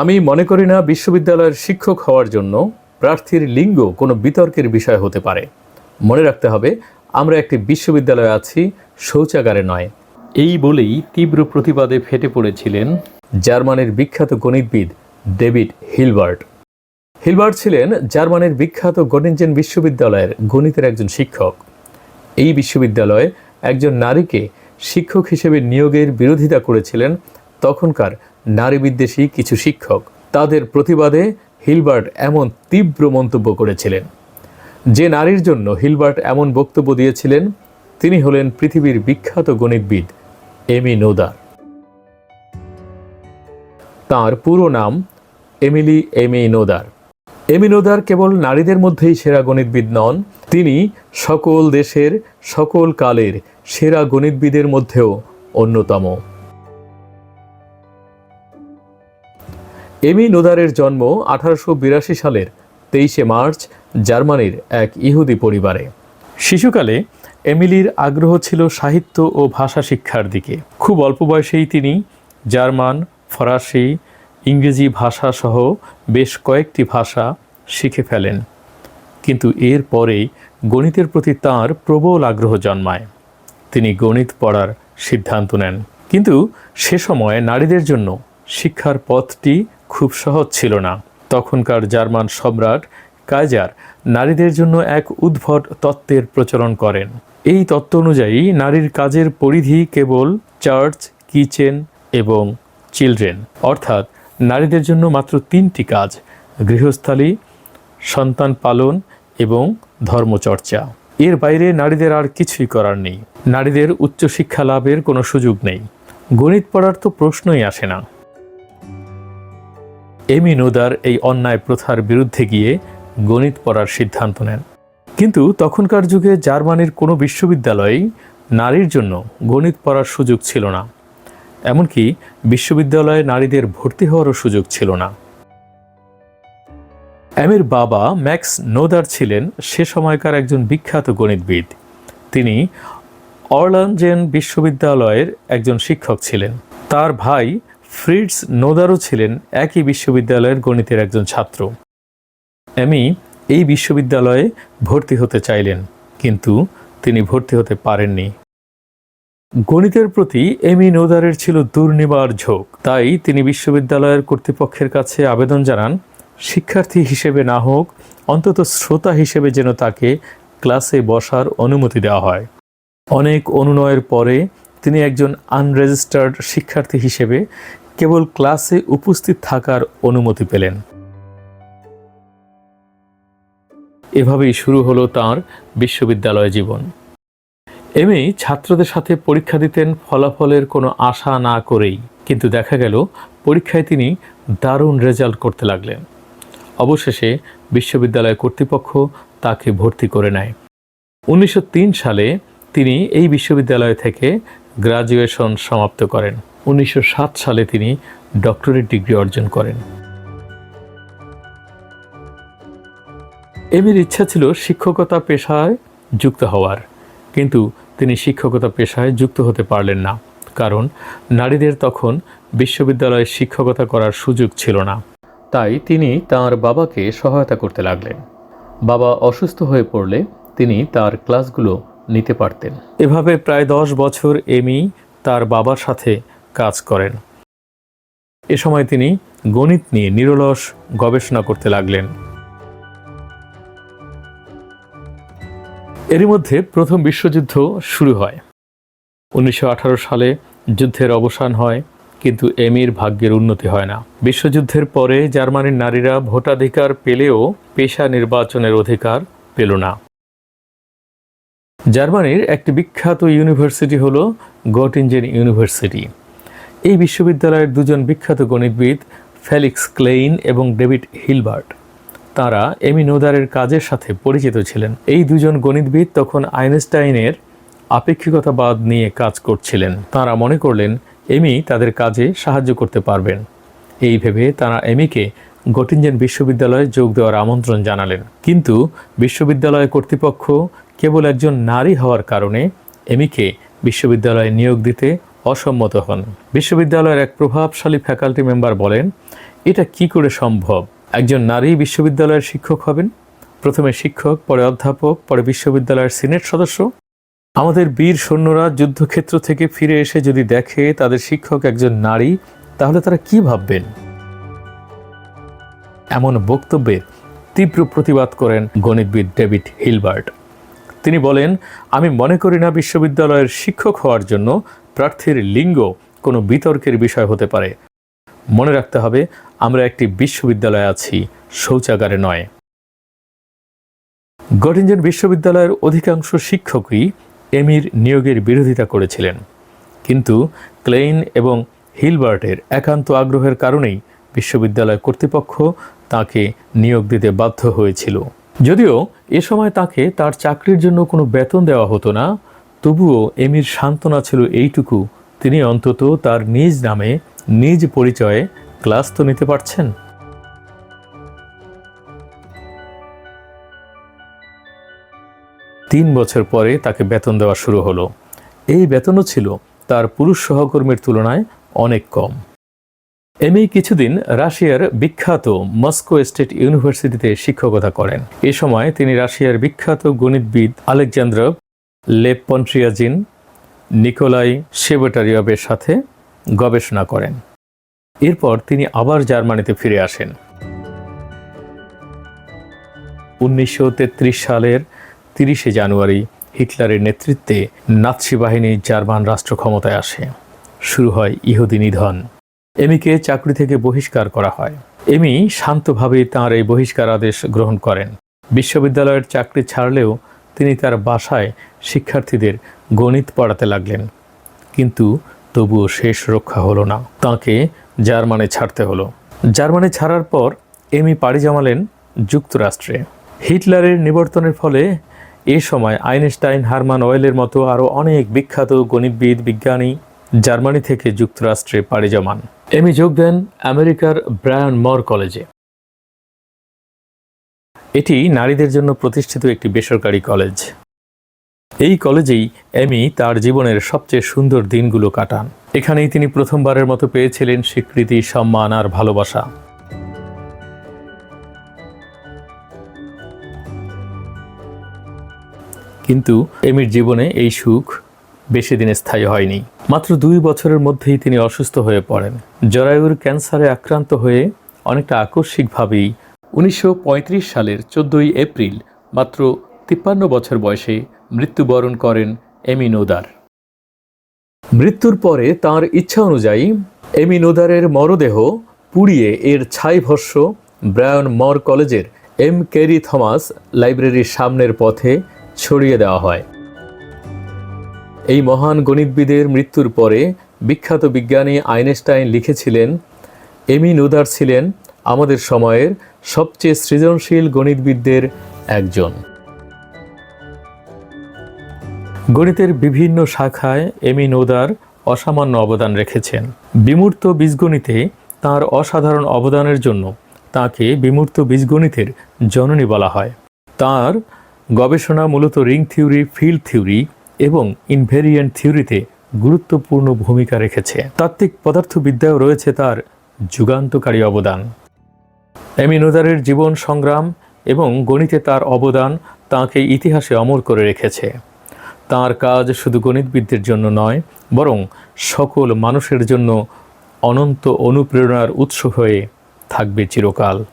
আমি মনে করি না বিশ্ববিদ্যালয়ের শিক্ষক হওয়ার জন্য প্রার্থীর লিঙ্গ কোনো বিতর্কের বিষয় হতে পারে। মনে রাখতে হবে আমরা একটি বিশ্ববিদ্যালয়ে আছি শৌচাগারে নয়। এই বলেই তীব্র প্রতিবাদে ফেটে পড়েছিলেন জার্মানির বিখ্যাত গণিতবিদ ডেভিড হিলবার্ট। হিলবার্ট ছিলেন জার্মানির বিখ্যাত গটিনজেন বিশ্ববিদ্যালয়ের গণিতের একজন শিক্ষক। এই বিশ্ববিদ্যালয়ে একজন নারীকে শিক্ষক হিসেবে নিয়োগের বিরোধিতা করেছিলেন তখনকার নারী বিদ্বেষী কিছু শিক্ষক তাদের প্রতিবাদে হিলবার্ট এমন তীব্র মন্তব্য করেছিলেন। যে নারীর জন্য হিলবার্ট এমন বক্তব্য দিয়েছিলেন, তিনি হলেন পৃথিবীর বিখ্যাত গণিতবিদ এমি নোদার। তার পুরো নাম Emily Emmy Noether. Emmy Noether কেবল নারীদের মধ্যেই সেরা গণিতবিদ নন, তিনি সকল দেশের, সকল কালের সেরা গণিতবিদের মধ্যেও অন্যতম। এমি নোদারের জন্ম আঠারোশো বিরাশি সালের তেইশে মার্চ জার্মানির এক ইহুদি পরিবারে। শিশুকালে এমিলির আগ্রহ ছিল সাহিত্য ও ভাষা শিক্ষার দিকে। খুব অল্প বয়সেই তিনি জার্মান, ফরাসি, ইংরেজি ভাষা সহ বেশ কয়েকটি ভাষা শিখে ফেলেন। কিন্তু এর পরেই গণিতের প্রতি তাঁর প্রবল আগ্রহ জন্মায়। তিনি গণিত পড়ার সিদ্ধান্ত নেন। কিন্তু সে সময় নারীদের জন্য শিক্ষার পথটি খুব সহজ ছিল না। তখনকার জার্মান সম্রাট কাইজার নারীদের জন্য এক উদ্ভট তত্ত্বের প্রচলন করেন। এই তত্ত্ব অনুযায়ী নারীর কাজের পরিধি কেবল চার্চ, কিচেন এবং চিলড্রেন। অর্থাৎ নারীদের জন্য মাত্র তিনটি কাজ, গৃহস্থালী, সন্তান পালন এবং ধর্মচর্চা। এর বাইরে নারীদের আর কিছুই করার নেই। নারীদের উচ্চশিক্ষা লাভের কোনো সুযোগ নেই। গণিত পড়ার তো প্রশ্নই আসে না। এমি নোদার এই অন্যায় প্রথার বিরুদ্ধে গিয়ে গণিত পড়ার সিদ্ধান্ত নেন। কিন্তু তখনকার যুগে জার্মানির কোনো বিশ্ববিদ্যালয়েই নারীর জন্য গণিত পড়ার সুযোগ ছিল না। এমনকি বিশ্ববিদ্যালয়ে নারীদের ভর্তি হওয়ারও সুযোগ ছিল না। অ্যামির বাবা ম্যাক্স নোদার ছিলেন সে সময়কার একজন বিখ্যাত গণিতবিদ। তিনি অরলানজেন বিশ্ববিদ্যালয়ের একজন শিক্ষক ছিলেন। তার ভাই ফ্রিডস নোদারও ছিলেন একই বিশ্ববিদ্যালয়ের গণিতের একজন ছাত্র। অ্যামি এই বিশ্ববিদ্যালয়ে ভর্তি হতে চাইলেন, কিন্তু তিনি ভর্তি হতে পারেননি। গণিতের প্রতি এমি নোদারের ছিল দুর্নিবার ঝোঁক, তাই তিনি বিশ্ববিদ্যালয়ের কর্তৃপক্ষের কাছে আবেদন জানান, শিক্ষার্থী হিসেবে না হোক, অন্তত শ্রোতা হিসেবে যেন তাকে ক্লাসে বসার অনুমতি দেওয়া হয়। অনেক অনুনয়ের পরে তিনি একজন আনরেজিস্টার্ড শিক্ষার্থী হিসেবে কেবল ক্লাসে উপস্থিত থাকার অনুমতি পেলেন। এভাবেই শুরু হলো তার বিশ্ববিদ্যালয় জীবন। এমএ ছাত্রদের সাথে পরীক্ষা দিতেন, ফলাফলের কোনো আশা না করেই। কিন্তু দেখা গেল, পরীক্ষায় তিনি দারুণ রেজাল্ট করতে লাগলেন। অবশেষে বিশ্ববিদ্যালয় কর্তৃপক্ষ তাকে ভর্তি করে নেয়। উনিশশো তিন সালে তিনি এই বিশ্ববিদ্যালয় থেকে গ্রাজুয়েশন সমাপ্ত করেন। উনিশশো সাত সালে তিনি ডক্টরেট ডিগ্রি অর্জন করেন। এমির ইচ্ছা ছিল শিক্ষকতা পেশায় যুক্ত হওয়ার, কিন্তু তিনি শিক্ষকতা পেশায় যুক্ত হতে পারলেন না, কারণ নারীদের তখন বিশ্ববিদ্যালয়ে শিক্ষকতা করার সুযোগ ছিল না। তাই তিনি তার বাবাকে সহায়তা করতে লাগলেন। বাবা অসুস্থ হয়ে পড়লে তিনি তার ক্লাসগুলো নিতে পারতেন। এভাবে প্রায় দশ বছর এমি তার বাবার সাথে কাজ করেন। এ সময় তিনি গণিত নিয়ে নিরলস গবেষণা করতে লাগলেন। এরই মধ্যে প্রথম বিশ্বযুদ্ধ শুরু হয়। উনিশশো আঠারো সালে যুদ্ধের অবসান হয়, কিন্তু এমির ভাগ্যের উন্নতি হয় না। বিশ্বযুদ্ধের পরে জার্মানির নারীরা ভোটাধিকার পেলেও পেশা নির্বাচনের অধিকার পেল না। জার্মানির একটি বিখ্যাত ইউনিভার্সিটি হল গটিনজেন ইউনিভার্সিটি। এই বিশ্ববিদ্যালয়ের দুজন বিখ্যাত গণিতবিদ, ফেলিক্স ক্লেইন এবং ডেভিড হিলবার্ট। তারা এমি নোদারের কাজের সাথে পরিচিত ছিলেন। এই দুজন গণিতবিদ তখন আইনস্টাইনের আপেক্ষিকতাবাদ নিয়ে কাজ করছিলেন। তারা মনে করলেন, এমি তাদের কাজে সাহায্য করতে পারবেন। এই ভেবে তারা এমিকে গটিনজেন বিশ্ববিদ্যালয়ে যোগ দেওয়ার আমন্ত্রণ জানালেন। কিন্তু বিশ্ববিদ্যালয় কর্তৃপক্ষ কেবল একজন নারী হওয়ার কারণে এমিকে বিশ্ববিদ্যালয়ে নিয়োগ দিতে অসম্মত হন। বিশ্ববিদ্যালয়ের এক প্রভাবশালী ফ্যাকাল্টি মেম্বার বলেন, এটা কি করে সম্ভব? একজন নারী বিশ্ববিদ্যালয়ের শিক্ষক হবেন? প্রথমে শিক্ষক, পরে অধ্যাপক, পরে বিশ্ববিদ্যালয়ের সিনেট সদস্য? আমাদের বীর সৈন্যরা যুদ্ধক্ষেত্র থেকে ফিরে এসে যদি দেখে তাদের শিক্ষক একজন নারী, তাহলে তারা কি ভাববেন? এমন বক্তব্যের তীব্র প্রতিবাদ করেন গণিতবিদ ডেভিড হিলবার্ট। তিনি বলেন, আমি মনে করি না বিশ্ববিদ্যালয়ের শিক্ষক হওয়ার জন্য প্রার্থীর লিঙ্গ কোনো বিতর্কের বিষয় হতে পারে। মনে রাখতে হবে, আমরা একটি বিশ্ববিদ্যালয়ে আছি, শৌচাগারে নয়। গটিঞ্জেন বিশ্ববিদ্যালয়ের অধিকাংশ শিক্ষকই এমির নিয়োগের বিরোধিতা করেছিলেন। কিন্তু ক্লেইন এবং হিলবার্টের একান্ত আগ্রহের কারণেই বিশ্ববিদ্যালয় কর্তৃপক্ষ তাকে নিয়োগ দিতে বাধ্য হয়েছিল। যদিও এ সময় তাকে তার চাকরির জন্য কোনো বেতন দেওয়া হতো না তবুও এমির সান্ত্বনা ছিল এইটুকু, তিনি অন্তত তার নিজ নামে নিজ পরিচয়ে ক্লাস তো নিতে পারছেন। তিন বছর পরে তাকে বেতন দেওয়া শুরু হলো। এই বেতনও ছিল তার পুরুষ সহকর্মীর তুলনায় অনেক কম। এমএ কিছুদিন রাশিয়ার বিখ্যাত মস্কো স্টেট ইউনিভার্সিটিতে শিক্ষকতা করেন। এ সময় তিনি রাশিয়ার বিখ্যাত গণিতবিদ আলেকজান্দ্র লেপন্ট্রিয়াজিন নিকোলাই শেবটারিয়বের সাথে গবেষণা করেন। এরপর তিনি আবার জার্মানিতে ফিরে আসেন। উনিশশো তেত্রিশ সালের তিরিশে জানুয়ারি হিটলারের নেতৃত্বে নাৎসি বাহিনী জার্মান রাষ্ট্র ক্ষমতায় আসে। শুরু হয় ইহুদি নিধন। এমিকে চাকরি থেকে বহিষ্কার করা হয়। এমি শান্তভাবে তাঁর এই বহিষ্কার আদেশ গ্রহণ করেন। বিশ্ববিদ্যালয়ের চাকরি ছাড়লেও তিনি তার বাসায় শিক্ষার্থীদের গণিত পড়াতে লাগলেন। কিন্তু তবুও শেষ রক্ষা হলো না। তাঁকে জার্মানে ছাড়তে হলো। জার্মানি ছাড়ার পর এমি পাড়ি জমালেন যুক্তরাষ্ট্রে। হিটলারের নিবর্তনের ফলে এ সময় আইনস্টাইন, হারমান অয়েলের মতো আরও অনেক বিখ্যাত গণিতবিদ, বিজ্ঞানী জার্মানি থেকে যুক্তরাষ্ট্রে পাড়ি জমান। এমি যোগ দেন আমেরিকার ব্রায়ান মর কলেজে। এটি নারীদের জন্য প্রতিষ্ঠিত একটি বেসরকারি কলেজ। এই কলেজেই এমি তার জীবনের সবচেয়ে সুন্দর দিনগুলো কাটান। এখানেই তিনি প্রথমবারের মতো পেয়েছিলেন স্বীকৃতি, সম্মান আর ভালোবাসা। কিন্তু এমির জীবনে এই সুখ বেশি দিন স্থায়ী হয়নি। মাত্র দুই বছরের মধ্যেই তিনি অসুস্থ হয়ে পড়েন। জরায়ুর ক্যান্সারে আক্রান্ত হয়ে অনেকটা আকস্মিকভাবেই উনিশশো পঁয়ত্রিশ সালের চোদ্দই এপ্রিল মাত্র তিপ্পান্ন বছর বয়সে মৃত্যুবরণ করেন এমিনোদার। মৃত্যুর পরে তার ইচ্ছা অনুযায়ী এমিনোদারের মরদেহ পুড়িয়ে এর ছাই ভস্য ব্রায়ন মর কলেজের এম কেরি থমাস লাইব্রেরির সামনের পথে ছড়িয়ে দেওয়া হয়। এই মহান গণিতবিদের মৃত্যুর পরে বিখ্যাত বিজ্ঞানী আইনস্টাইন লিখেছিলেন এমি নুদার ছিলেন আমাদের সময়ের সবচেয়ে সৃজনশীল গণিতবিদদের একজন। গণিতের বিভিন্ন শাখায় এমি নোদার অসামান্য অবদান রেখেছেন। বিমূর্ত বীজগণিতে তার অসাধারণ অবদানের জন্য তাকে বিমূর্ত বীজগণিতের জননী বলা হয়। তার গবেষণা মূলত রিং থিওরি, ফিল্ড থিওরি এবং ইনভেরিয়েন্ট থিওরিতে গুরুত্বপূর্ণ ভূমিকা রেখেছে। তাত্ত্বিক পদার্থবিদ্যাও রয়েছে তার যুগান্তকারী অবদান। এমিনোদারের জীবন সংগ্রাম এবং গণিতে তার অবদান তাঁকে ইতিহাসে অমর করে রেখেছে। তার কাজ শুধু গণিতবিদদের জন্য নয়, বরং সকল মানুষের জন্য অনন্ত অনুপ্রেরণার উৎস হয়ে থাকবে চিরকাল।